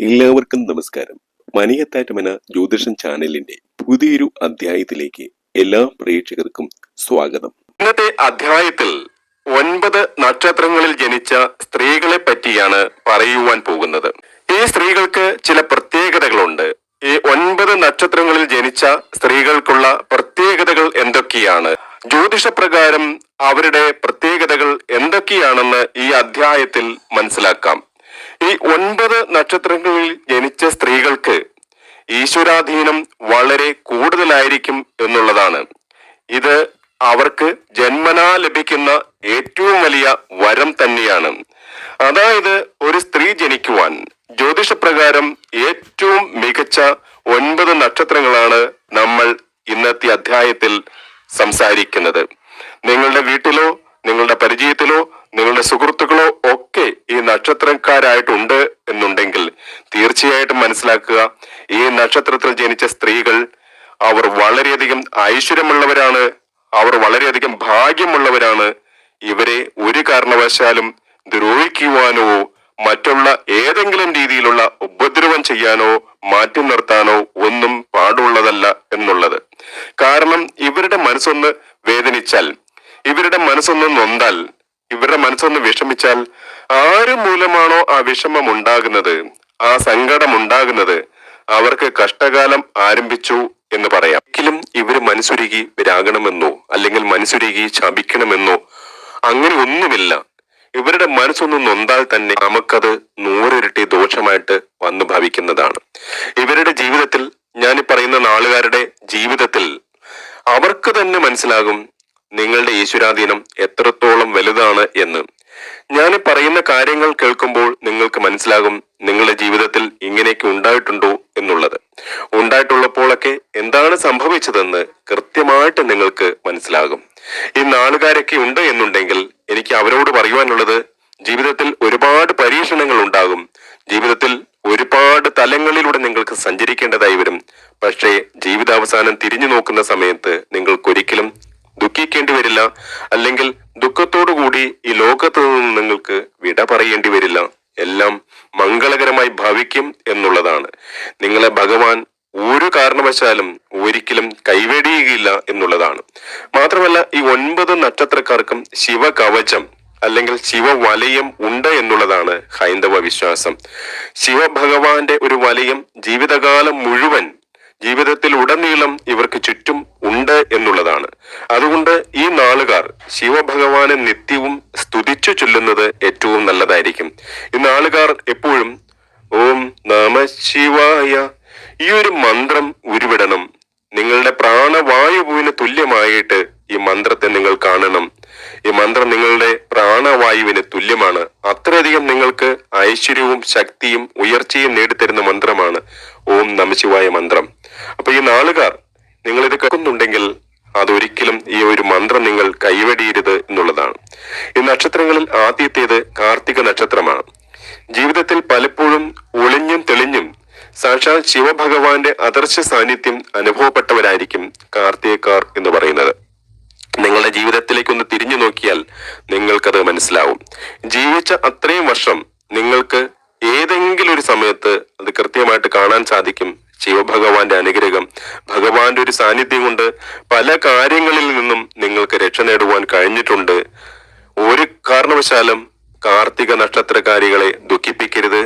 എല്ലാവർക്കും നമസ്കാരം. മണിയത്താറ്റമന ജ്യോതിഷൻ ചാനലിന്റെ പുതിയൊരു അധ്യായത്തിലേക്ക് എല്ലാ പ്രേക്ഷകർക്കും സ്വാഗതം. ഇന്നത്തെ അധ്യായത്തിൽ ഒൻപത് നക്ഷത്രങ്ങളിൽ ജനിച്ച സ്ത്രീകളെ പറ്റിയാണ് പറയുവാൻ പോകുന്നത്. ഈ സ്ത്രീകൾക്ക് ചില പ്രത്യേകതകളുണ്ട്. ഈ ഒൻപത് നക്ഷത്രങ്ങളിൽ ജനിച്ച സ്ത്രീകൾക്കുള്ള പ്രത്യേകതകൾ എന്തൊക്കെയാണ്? ജ്യോതിഷപ്രകാരം അവരുടെ പ്രത്യേകതകൾ എന്തൊക്കെയാണെന്ന് ഈ അധ്യായത്തിൽ മനസ്സിലാക്കാം. ഈ ഒൻപത് നക്ഷത്രങ്ങളിൽ ജനിച്ച സ്ത്രീകൾക്ക് ഈശ്വരാധീനം വളരെ കൂടുതലായിരിക്കും എന്നുള്ളതാണ്. ഇത് അവർക്ക് ജന്മനാ ലഭിക്കുന്ന ഏറ്റവും വലിയ വരം തന്നെയാണ്. അതായത് ഒരു സ്ത്രീ ജനിക്കുവാൻ ജ്യോതിഷപ്രകാരം ഏറ്റവും മികച്ച ഒൻപത് നക്ഷത്രങ്ങളാണ് നമ്മൾ ഇന്നത്തെ അധ്യായത്തിൽ സംസാരിക്കുന്നത്. നിങ്ങളുടെ വീട്ടിലോ നിങ്ങളുടെ പരിചയത്തിലോ നിങ്ങളുടെ സുഹൃത്തുക്കളോ നക്ഷത്രക്കാരായിട്ടുണ്ട് എന്നുണ്ടെങ്കിൽ തീർച്ചയായിട്ടും മനസ്സിലാക്കുക. ഈ നക്ഷത്രത്തിൽ ജനിച്ച സ്ത്രീകൾ അവർ വളരെയധികം ഐശ്വര്യമുള്ളവരാണ്. അവർ വളരെയധികം ഭാഗ്യമുള്ളവരാണ്. ഇവരെ ഒരു കാരണവശാലും ദ്രോഹിക്കുവാനോ മറ്റുള്ള ഏതെങ്കിലും രീതിയിലുള്ള ഉപദ്രവം ചെയ്യാനോ മാറ്റി നിർത്താനോ ഒന്നും പാടുള്ളതല്ല എന്നുള്ളത്. കാരണം ഇവരുടെ മനസ്സൊന്ന് വേദനിച്ചാൽ ഇവരുടെ മനസ്സൊന്ന് നൊന്താൽ ഇവരുടെ മനസ്സൊന്ന് വിഷമിച്ചാൽ ആര് മൂലമാണോ ആ വിഷമം ഉണ്ടാകുന്നത് ആ സങ്കടം ഉണ്ടാകുന്നത് അവർക്ക് കഷ്ടകാലം ആരംഭിച്ചു എന്ന് പറയാം. ഒരിക്കലും ഇവർ മനസ്സുരുകി രാകണമെന്നോ അല്ലെങ്കിൽ മനസ്സുരുകി ശപിക്കണമെന്നോ അങ്ങനെ ഒന്നുമില്ല. ഇവരുടെ മനസ്സൊന്ന് നൊന്താൽ തന്നെ നമുക്കത് നൂറിരട്ടി ദോഷമായിട്ട് വന്നു ഭവിക്കുന്നതാണ്. ഇവരുടെ ജീവിതത്തിൽ ഞാൻ ഈ പറയുന്ന നാളുകാരുടെ ജീവിതത്തിൽ അവർക്ക് തന്നെ മനസ്സിലാകും നിങ്ങളുടെ ഈശ്വരാധീനം എത്രത്തോളം വലുതാണ് എന്ന്. ഞാൻ പറയുന്ന കാര്യങ്ങൾ കേൾക്കുമ്പോൾ നിങ്ങൾക്ക് മനസ്സിലാകും നിങ്ങളുടെ ജീവിതത്തിൽ ഇങ്ങനെയൊക്കെ ഉണ്ടായിട്ടുണ്ടോ എന്നുള്ളത്. ഉണ്ടായിട്ടുള്ളപ്പോഴൊക്കെ എന്താണ് സംഭവിച്ചതെന്ന് കൃത്യമായിട്ട് നിങ്ങൾക്ക് മനസ്സിലാകും. ഈ നാളുകാരൊക്കെ ഉണ്ട് എന്നുണ്ടെങ്കിൽ എനിക്ക് അവരോട് പറയുവാനുള്ളത് ജീവിതത്തിൽ ഒരുപാട് പരീക്ഷണങ്ങൾ ഉണ്ടാകും. ജീവിതത്തിൽ ഒരുപാട് തലങ്ങളിലൂടെ നിങ്ങൾക്ക് സഞ്ചരിക്കേണ്ടതായി വരും. പക്ഷേ ജീവിതാവസാനം തിരിഞ്ഞു നോക്കുന്ന സമയത്ത് നിങ്ങൾക്കൊരിക്കലും ദുഃഖിക്കേണ്ടി വരില്ല. അല്ലെങ്കിൽ ദുഃഖത്തോടു കൂടി ഈ ലോകത്ത് നിന്ന് നിങ്ങൾക്ക് വിട പറയേണ്ടി വരില്ല. എല്ലാം മംഗളകരമായി ഭവിക്കും എന്നുള്ളതാണ്. നിങ്ങളെ ഭഗവാൻ ഒരു കാരണവശാലും ഒരിക്കലും കൈവെടിയുകയില്ല എന്നുള്ളതാണ്. മാത്രമല്ല ഈ ഒൻപത് നക്ഷത്രക്കാർക്കും ശിവകവചം അല്ലെങ്കിൽ ശിവവലയം ഉണ്ട് എന്നുള്ളതാണ് ഹൈന്ദവ വിശ്വാസം. ശിവഭഗവാന്റെ ഒരു വലയം ജീവിതകാലം മുഴുവൻ ജീവിതത്തിൽ ഉടനീളം ഇവർക്ക് ചുറ്റും എന്നുള്ളതാണ്. അതുകൊണ്ട് ഈ നാളുകാർ ശിവഭഗവാനെ നിത്യവും സ്തുതിച്ചു ചൊല്ലുന്നത് ഏറ്റവും നല്ലതായിരിക്കും. ഈ നാളുകാർ എപ്പോഴും ഓം നമ ശിവായ ഈ ഒരു മന്ത്രം ഉരുവിടണം. നിങ്ങളുടെ പ്രാണവായുവിന് തുല്യമായിട്ട് ഈ മന്ത്രത്തെ നിങ്ങൾ കാണണം. ഈ മന്ത്രം നിങ്ങളുടെ പ്രാണവായുവിന് തുല്യമാണ്. അത്രയധികം നിങ്ങൾക്ക് ഐശ്വര്യവും ശക്തിയും ഉയർച്ചയും നേടിത്തരുന്ന മന്ത്രമാണ് ഓം നമശിവായ മന്ത്രം. അപ്പൊ ഈ നാളുകാർ നിങ്ങൾ ഇത് കേൾക്കുന്നുണ്ടെങ്കിൽ അതൊരിക്കലും ഈ ഒരു മന്ത്രം നിങ്ങൾ കൈവെടിയരുത് എന്നുള്ളതാണ്. ഈ നക്ഷത്രങ്ങളിൽ ആദ്യത്തേത് കാർത്തിക നക്ഷത്രമാണ്. ജീവിതത്തിൽ പലപ്പോഴും ഒളിഞ്ഞും തെളിഞ്ഞും സാക്ഷാൽ ശിവഭഗവാന്റെ അദർശ സാന്നിധ്യം അനുഭവപ്പെട്ടവരായിരിക്കും കാർത്തികക്കാർ എന്ന് പറയുന്നത്. നിങ്ങളുടെ ജീവിതത്തിലേക്ക് ഒന്ന് തിരിഞ്ഞു നോക്കിയാൽ നിങ്ങൾക്കത് മനസ്സിലാവും. ജീവിച്ച അത്രയും വർഷം നിങ്ങൾക്ക് ഏതെങ്കിലും ഒരു സമയത്ത് അത് കൃത്യമായിട്ട് കാണാൻ സാധിക്കും ശിവഭഗവാന്റെ അനുഗ്രഹം. ഭഗവാന്റെ ഒരു സാന്നിധ്യം കൊണ്ട് പല കാര്യങ്ങളിൽ നിന്നും നിങ്ങൾക്ക് രക്ഷ നേടുവാൻ കഴിഞ്ഞിട്ടുണ്ട്. ഒരു കാരണവശാലും കാർത്തിക നക്ഷത്രകാരികളെ ദുഃഖിപ്പിക്കരുത്.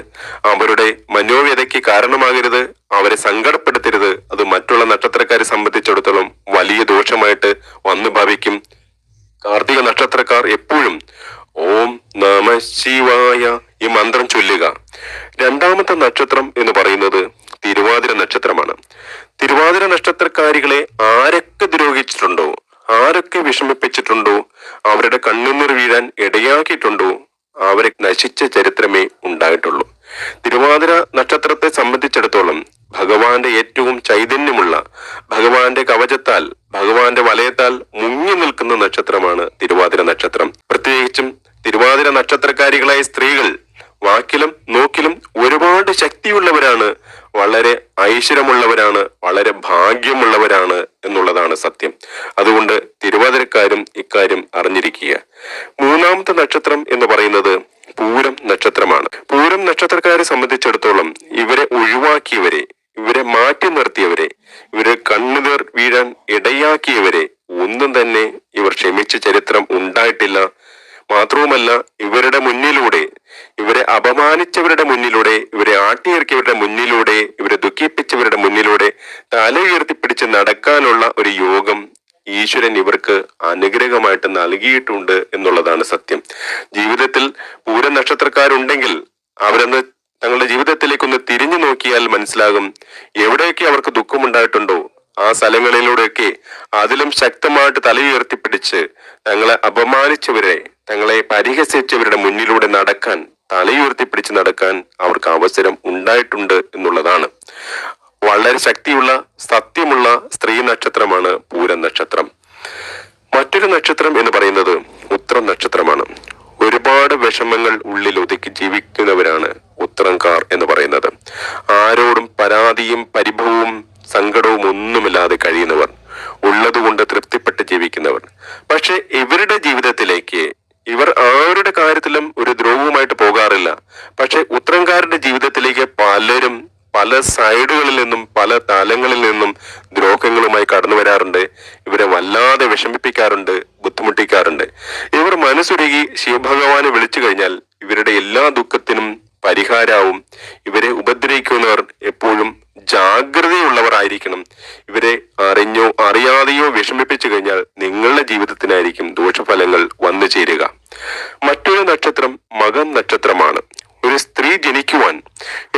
അവരുടെ മനോവ്യതയ്ക്ക് കാരണമാകരുത്. അവരെ സങ്കടപ്പെടുത്തരുത്. അത് മറ്റുള്ള നക്ഷത്രക്കാരെ സംബന്ധിച്ചിടത്തോളം വലിയ ദോഷമായിട്ട് വന്നു ഭവിക്കും. കാർത്തിക നക്ഷത്രക്കാർ എപ്പോഴും ഓം നമ ശിവായ ഈ മന്ത്രം ചൊല്ലുക. രണ്ടാമത്തെ നക്ഷത്രം എന്ന് പറയുന്നത് തിരുവാതിര നക്ഷത്രമാണ്. തിരുവാതിര നക്ഷത്രക്കാരികളെ ആരൊക്കെ ദ്രോഹിച്ചിട്ടുണ്ടോ ആരൊക്കെ വിഷമിപ്പിച്ചിട്ടുണ്ടോ അവരുടെ കണ്ണുനീർ വീഴാൻ ഇടയാക്കിയിട്ടുണ്ടോ അവരെ നശിച്ച ചരിത്രമേ ഉണ്ടായിട്ടുള്ളൂ. തിരുവാതിര നക്ഷത്രത്തെ സംബന്ധിച്ചിടത്തോളം ഭഗവാന്റെ ഏറ്റവും ചൈതന്യമുള്ള ഭഗവാന്റെ കവചത്താൽ ഭഗവാന്റെ വലയത്താൽ മുങ്ങി നിൽക്കുന്ന നക്ഷത്രമാണ് തിരുവാതിര നക്ഷത്രം. പ്രത്യേകിച്ചും തിരുവാതിര നക്ഷത്രക്കാരികളായ സ്ത്രീകൾ വാക്കിലും നോക്കിലും ഒരുപാട് ശക്തിയുള്ളവരാണ് വളരെ ഐശ്വര്യമുള്ളവരാണ് വളരെ ഭാഗ്യമുള്ളവരാണ് എന്നുള്ളതാണ് സത്യം. അതുകൊണ്ട് തിരുവാതിരക്കാരും ഇക്കാര്യം അറിഞ്ഞിരിക്കുക. മൂന്നാമത്തെ നക്ഷത്രം എന്ന് പറയുന്നത് പൂരം നക്ഷത്രമാണ്. പൂരം നക്ഷത്രക്കാരെ സംബന്ധിച്ചിടത്തോളം ഇവരെ ഒഴിവാക്കിയവരെ ഇവരെ മാറ്റി നിർത്തിയവരെ ഇവരെ കണ്ണുനീർ വീഴാൻ ഇടയാക്കിയവരെ ഒന്നും തന്നെ ഇവർ ക്ഷമിച്ച ചരിത്രം ഉണ്ടായിട്ടില്ല. മാത്രവുമല്ല ഇവരുടെ മുന്നിലൂടെ ഇവരെ അപമാനിച്ചവരുടെ മുന്നിലൂടെ ഇവരെ ആട്ടിയിറക്കിയവരുടെ മുന്നിലൂടെ ഇവരെ ദുഃഖിപ്പിച്ചവരുടെ മുന്നിലൂടെ തല ഉയർത്തിപ്പിടിച്ച് നടക്കാനുള്ള ഒരു യോഗം ഈശ്വരൻ ഇവർക്ക് അനുഗ്രഹമായിട്ട് നൽകിയിട്ടുണ്ട് എന്നുള്ളതാണ് സത്യം. ജീവിതത്തിൽ പൂര നക്ഷത്രക്കാരുണ്ടെങ്കിൽ അവരൊന്ന് തങ്ങളുടെ ജീവിതത്തിലേക്കൊന്ന് തിരിഞ്ഞു നോക്കിയാൽ മനസ്സിലാകും എവിടെയൊക്കെ അവർക്ക് ദുഃഖമുണ്ടായിട്ടുണ്ടോ. ആ സ്ഥലങ്ങളിലൂടെയൊക്കെ അതിലും ശക്തമായിട്ട് തലയുയർത്തിപ്പിടിച്ച് തങ്ങളെ അപമാനിച്ചവരെ തങ്ങളെ പരിഹസിച്ചവരുടെ മുന്നിലൂടെ നടക്കാൻ തലയുയർത്തിപ്പിടിച്ച് നടക്കാൻ അവർക്ക് അവസരം ഉണ്ടായിട്ടുണ്ട് എന്നുള്ളതാണ്. വളരെ ശക്തിയുള്ള സത്യമുള്ള സ്ത്രീ നക്ഷത്രമാണ് പൂരം നക്ഷത്രം. മറ്റൊരു നക്ഷത്രം എന്ന് പറയുന്നത് ഉത്തരം നക്ഷത്രമാണ്. ഒരുപാട് വിഷമങ്ങൾ ഉള്ളിൽ ഒതുക്കി ജീവിക്കുന്നവരാണ് ഉത്തരംകാർ എന്ന് പറയുന്നത്. ആരോടും പരാതിയും പരിഭവവും സങ്കടവും ഒന്നുമില്ലാതെ കഴിയുന്നവർ ഉള്ളതുകൊണ്ട് തൃപ്തിപ്പെട്ട് ജീവിക്കുന്നവർ. പക്ഷെ ഇവരുടെ ജീവിതത്തിലേക്ക് ഇവർ ആരുടെ കാര്യത്തിലും ഒരു ദ്രോഹവുമായിട്ട് പോകാറില്ല. പക്ഷെ ഉത്തരംകാരുടെ ജീവിതത്തിലേക്ക് പലരും പല സൈഡുകളിൽ നിന്നും പല തലങ്ങളിൽ നിന്നും ദ്രോഹങ്ങളുമായി കടന്നു വരാറുണ്ട്. ഇവരെ വല്ലാതെ വിഷമിപ്പിക്കാറുണ്ട് ബുദ്ധിമുട്ടിക്കാറുണ്ട്. ഇവർ മനസ്സുരുകി ശിവഭഗവാനെ വിളിച്ചു കഴിഞ്ഞാൽ ഇവരുടെ എല്ലാ ദുഃഖത്തിനും പരിഹാരവും. ഇവരെ ഉപദ്രവിക്കുന്നവർ എപ്പോഴും ജാഗ്രതയുള്ളവരായിരിക്കണം ഇവരെ അറിഞ്ഞോ അറിയാതെയോ വിഷമിപ്പിച്ചു കഴിഞ്ഞാൽ നിങ്ങളുടെ ജീവിതത്തിനായിരിക്കും ദോഷഫലങ്ങൾ വന്നു ചേരുക. മറ്റൊരു നക്ഷത്രം മകം നക്ഷത്രമാണ്. ഒരു സ്ത്രീ ജനിക്കുവാൻ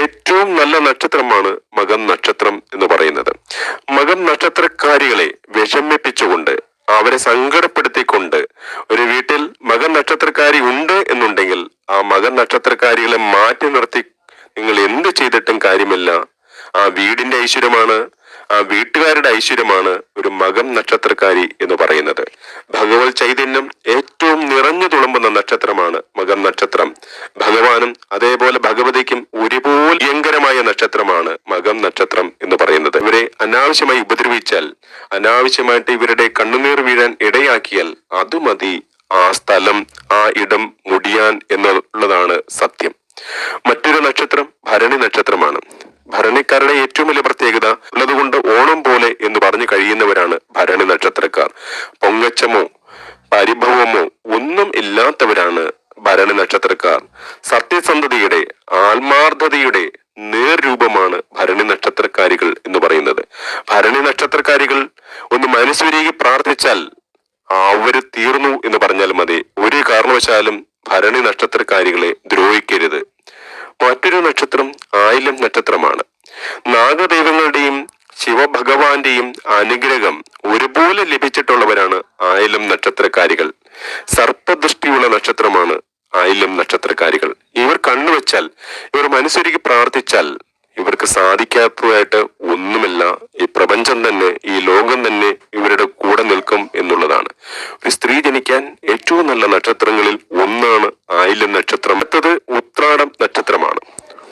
ഏറ്റവും നല്ല നക്ഷത്രമാണ് മകം നക്ഷത്രം എന്ന് പറയുന്നത്. മകം നക്ഷത്രക്കാരികളെ വിഷമിപ്പിച്ചുകൊണ്ട് അവരെ സങ്കടപ്പെടുത്തിക്കൊണ്ട് ഒരു വീട്ടിൽ മകൻ നക്ഷത്രക്കാരി ഉണ്ട് എന്നുണ്ടെങ്കിൽ ആ മകൻ നക്ഷത്രക്കാരികളെ മാറ്റി നിർത്തി നിങ്ങൾ എന്ത് ചെയ്തിട്ടും കാര്യമില്ല. ആ വീടിന്റെ ഐശ്വര്യമാണ് വീട്ടുകാരുടെ ഐശ്വര്യമാണ് ഒരു മകം നക്ഷത്രക്കാരി എന്ന് പറയുന്നത്. ഭഗവത് ചൈതന്യം ഏറ്റവും നിറഞ്ഞു തുളുമ്പുന്ന നക്ഷത്രമാണ് മകം നക്ഷത്രം. ഭഗവാനും അതേപോലെ ഭഗവതിക്കും ഒരുപോലെ ഭയങ്കരമായ നക്ഷത്രമാണ് മകം നക്ഷത്രം എന്ന് പറയുന്നത്. ഇവരെ അനാവശ്യമായി ഉപദ്രവിച്ചാൽ അനാവശ്യമായിട്ട് ഇവരുടെ കണ്ണുനീർ വീഴാൻ ഇടയാക്കിയാൽ അത് മതി. ആ സ്ഥലം ആ ഇടം മുടിയാൻ എന്നുള്ളതാണ് സത്യം. മറ്റൊരു നക്ഷത്രം ഭരണി നക്ഷത്രമാണ്. ഭരണിക്കാരുടെ ഏറ്റവും വലിയ പ്രത്യേകത ഉള്ളതുകൊണ്ട് ഓണം പോലെ എന്ന് പറഞ്ഞു കഴിയുന്നവരാണ് ഭരണി നക്ഷത്രക്കാർ. പൊങ്ങച്ചമോ പരിഭവമോ ഒന്നും ഇല്ലാത്തവരാണ് ഭരണി നക്ഷത്രക്കാർ. സത്യസന്ധതയുടെ ആത്മാർത്ഥതയുടെ നേർരൂപമാണ് ഭരണി നക്ഷത്രക്കാരികൾ എന്ന് പറയുന്നത്. ഭരണി നക്ഷത്രക്കാരികൾ ഒന്ന് മനസ്സുരുകി പ്രാർത്ഥിച്ചാൽ അവർ തീർന്നു എന്ന് പറഞ്ഞാൽ മതി. ഒരു കാരണവശാലും ഭരണി നക്ഷത്രക്കാരികളെ ദ്രോഹിക്കരുത്. മറ്റൊരു നക്ഷത്രം ആയില്യം നക്ഷത്രമാണ്. നാഗദൈവങ്ങളുടെയും ശിവഭഗവാന്റെയും അനുഗ്രഹം ഒരുപോലെ ലഭിച്ചിട്ടുള്ളവരാണ് ആയിലം നക്ഷത്രക്കാരികൾ. സർപ്പദൃഷ്ടിയുള്ള നക്ഷത്രമാണ് ആയില്യം നക്ഷത്രക്കാരികൾ. ഇവർ കണ്ണുവെച്ചാൽ ഇവർ മനസ്സൊരുക്കി പ്രാർത്ഥിച്ചാൽ ഇവർക്ക് സാധിക്കാത്തതായിട്ട് ഒന്നുമില്ല. ഈ പ്രപഞ്ചം തന്നെ ഈ ലോകം തന്നെ ഇവരുടെ കൂടെ നിൽക്കും എന്നുള്ളതാണ്. ഒരു സ്ത്രീ ജനിക്കാൻ ഏറ്റവും നല്ല നക്ഷത്രങ്ങളിൽ ഒന്നാണ് ആയില്യം നക്ഷത്രം. അടുത്തത് ഉത്രാടം നക്ഷത്രമാണ്.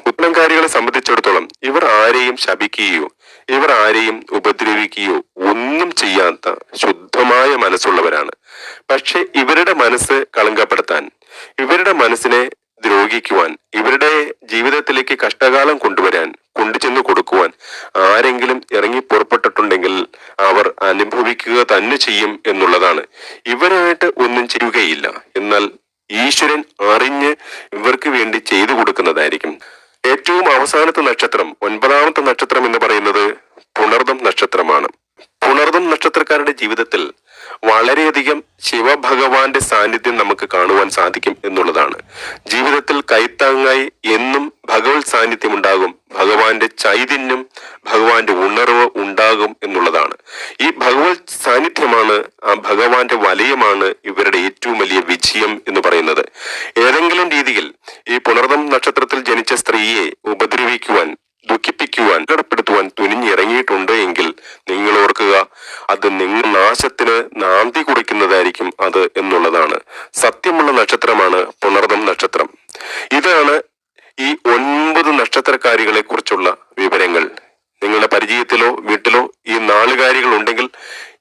ഉത്നംകാരികളെ സംബന്ധിച്ചിടത്തോളം ഇവർ ആരെയും ശപിക്കുകയോ ഇവർ ആരെയും ഉപദ്രവിക്കുകയോ ഒന്നും ചെയ്യാത്ത ശുദ്ധമായ മനസ്സുള്ളവരാണ്. പക്ഷെ ഇവരുടെ മനസ്സ് കളങ്കപ്പെടുത്താൻ ഇവരുടെ മനസ്സിനെ ദ്രോഹിക്കുവാൻ ഇവരുടെ ജീവിതത്തിലേക്ക് കഷ്ടകാലം കൊണ്ടുവരാൻ കൊണ്ടുചെന്ന് കൊടുക്കുവാൻ ആരെങ്കിലും ഇറങ്ങി പുറപ്പെട്ടിട്ടുണ്ടെങ്കിൽ അവർ അനുഭവിക്കുക തന്നെ ചെയ്യും എന്നുള്ളതാണ്. ഇവരായിട്ട് ഒന്നും ചെയ്യുകയില്ല. എന്നാൽ ഈശ്വരൻ അറിഞ്ഞ് ഇവർക്ക് വേണ്ടി ചെയ്തു കൊടുക്കുന്നതായിരിക്കും. ഏറ്റവും അവസാനത്തെ നക്ഷത്രം ഒൻപതാമത്തെ നക്ഷത്രം എന്ന് പറയുന്നത് പുണർദം നക്ഷത്രമാണ്. പുണർദം നക്ഷത്രക്കാരുടെ ജീവിതത്തിൽ വളരെയധികം ശിവഭഗവാന്റെ സാന്നിധ്യം നമുക്ക് കാണുവാൻ സാധിക്കും എന്നുള്ളതാണ്. ജീവിതത്തിൽ കൈത്താങ്ങായി എന്നും ഭഗവത് സാന്നിധ്യം ഉണ്ടാകും ഭഗവാന്റെ ചൈതന്യം ഭഗവാന്റെ ഉണർവ് ഉണ്ടാകും എന്നുള്ളതാണ്. ഈ ഭഗവത് സാന്നിധ്യമാണ് ആ ഭഗവാന്റെ വലയമാണ് ഇവരുടെ ഏറ്റവും വലിയ വിജയം എന്ന് പറയുന്നത്. ഏതെങ്കിലും രീതിയിൽ ഈ പുണർദം നക്ഷത്രത്തിൽ ജനിച്ച സ്ത്രീയെ ഉപദ്രവിക്കുവാൻ ദുഃഖിപ്പിക്കുവാൻ ഏർപ്പെടുത്തുവാൻ തുനിഞ്ഞിറങ്ങിയിട്ടുണ്ട് എങ്കിൽ നിങ്ങൾ ഓർക്കുക അത് നിങ്ങൾ നാശത്തിന് നാന്തി കുറിക്കുന്നതായിരിക്കും അത് എന്നുള്ളതാണ്. സത്യമുള്ള നക്ഷത്രമാണ് പുണർദം നക്ഷത്രം. ഇതാണ് ഈ ഒൻപത് നക്ഷത്രക്കാരികളെ കുറിച്ചുള്ള വിവരങ്ങൾ. നിങ്ങളുടെ പരിചയത്തിലോ വീട്ടിലോ ഈ നാല് കാര്യങ്ങൾ ഉണ്ടെങ്കിൽ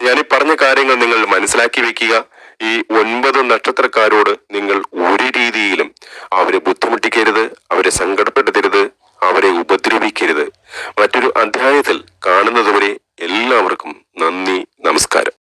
ഞാൻ ഈ പറഞ്ഞ കാര്യങ്ങൾ നിങ്ങൾ മനസ്സിലാക്കി വെക്കുക. ഈ ഒൻപത് നക്ഷത്രക്കാരോട് നിങ്ങൾ ഒരു രീതിയിലും അവരെ ബുദ്ധിമുട്ടിക്കരുത് അവരെ സങ്കടപ്പെടുത്തരുത് അവരെ ഉപദ്രവിക്കരുത്. മറ്റൊരു അധ്യായത്തിൽ കാണുന്നതുവരെ എല്ലാവർക്കും നന്ദി നമസ്കാരം.